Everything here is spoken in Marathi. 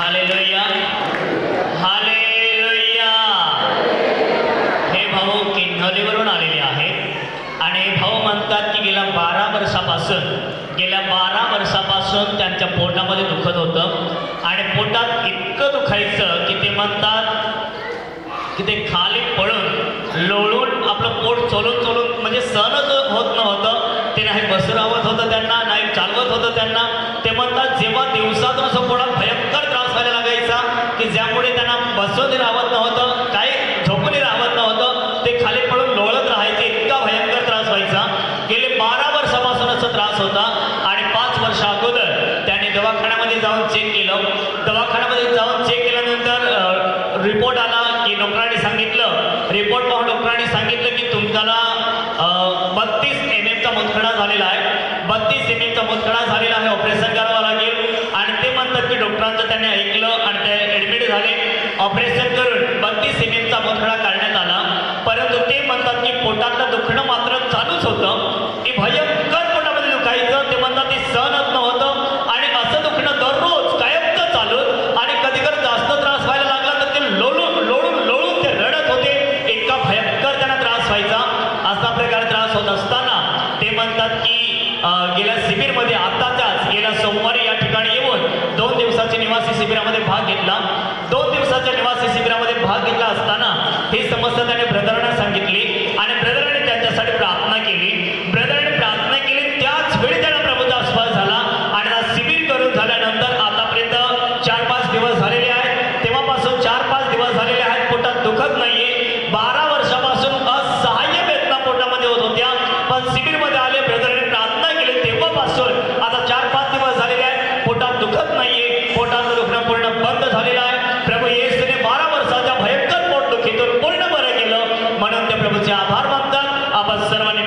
Hallelujah hallelujah. हे भाऊ किन्हलीवरून आलेले आहेत आणि भाऊ म्हणतात की गेल्या बारा वर्षापासून गेल्या बारा वर्षापासून त्यांच्या पोटामध्ये दुखत होतं आणि पोटात इतकं दुखायचं की ते म्हणतात की ते खाली पळून लोळून आपलं पोट चोलून चोलून म्हणजे सहनच होत नव्हतं ते नाही बसरावत होतं त्यांना नाही चालवत होतं त्यांना. ते म्हणतात जेव्हा दिवसातून असं पोटात भयंकर त्रास व्हायला लागायचा की ज्यामुळे त्यांना बसून राहत नव्हतं काही झोपून राहत नव्हतं ते खाली पडून लोळत राहायचे इतका भयंकर त्रास व्हायचा. गेले बारा वर्षापासून असा त्रास होता आणि पाच वर्ष अगोदर त्याने दवाखान्यामध्ये जाऊन चेक केलं. दवाखान्यामध्ये जाऊन चेक केल्यानंतर रिपोर्ट आला की डॉक्टरांनी सांगितलं. रिपोर्ट पाहून डॉक्टरांनी सांगितलं की तुमच्याला बत्तीस एम एमचा मुतखडा झालेला आहे. बत्तीस एम एमचा मुतखडा झालेला आहे ऑपरेशन करावं लागेल आणि ते म्हणतात की डॉक्टरांचं त्याने ऐकलं आणि ते ॲडमिट झाले ऑपरेशन करून बत्तीस एम एमचा मुतखडा काढण्यात आला. परंतु ते म्हणतात की पोटातलं दुखणं मात्र चालूच होतं. की भयंकर पोटामध्ये दुखायचं. ते म्हणतात ते सहनच नव्हतं. आणि असं दुखणं दररोज कायमचं चालू आणि कधी कधी जास्त त्रास व्हायला लागला तर ते लोळून लोळून लोळून ते रडत होते. इतका भयंकर त्यांना त्रास व्हायचा. असा प्रकार त्रास होत असताना ते म्हणतात की गेल्या शिबिरमध्ये आत्ताच्याच गेल्या सोमवारी या ठिकाणी येऊन दोन दिवसाचे निवासी शिबिरामध्ये भाग घेतला. दोन दिवसाच्या निवासी शिबिरामध्ये भाग घेतला असताना ही समस्या त्याने ब्रदरांना सांगितली आणि ब्रदरांनी त्यांच्यासाठी प्रार्थना केली. ब्रदरांनी प्रार्थना केली त्याच वेळी त्याला प्रभूचा स्पर्श झाला आणि हा शिबिर करून झाल्यानंतर आतापर्यंत चार पाच दिवस झालेले आहेत. तेव्हापासून चार सर्वांनी टाळ्या